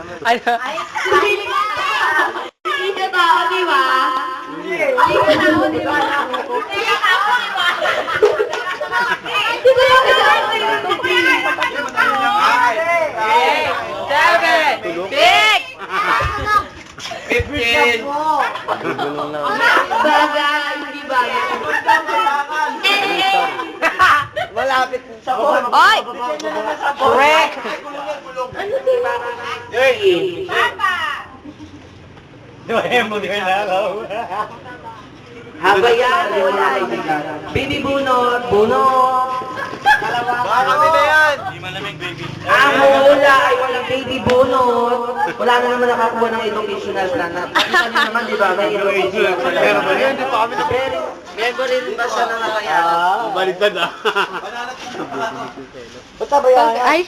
Ano? Hindi ka tao, di ba? Hindi ka tao, di ba? Hindi ka tao, di ba? Di ba yung Eight, seven, six, fifteen. Bagay, hindi bagay. Malapit sa phone. Oy! Correct! Haba yan, wala Baby bunot, bunot. Baka kami na yan. Ang hula ay walang baby bunot. Wala na naman nakakuha ng educational plan. Nakita niyo naman, di ba? May educational plan. Pero ba yan? Hindi pa kami na Memory rin ba siya na nakaya? Baliktad ah. Basta ba yan? Ay,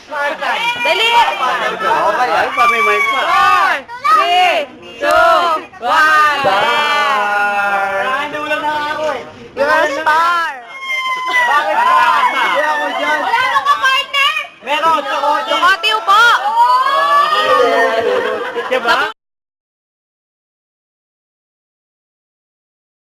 dali! Ako kaya? Ay, pa may mic pa. Four, three, two, one. Star! You're a star! Bakit ba? Hindi ako dyan. Wala nang ka-partner! Meron, sa kotse. Ducati po! Diba?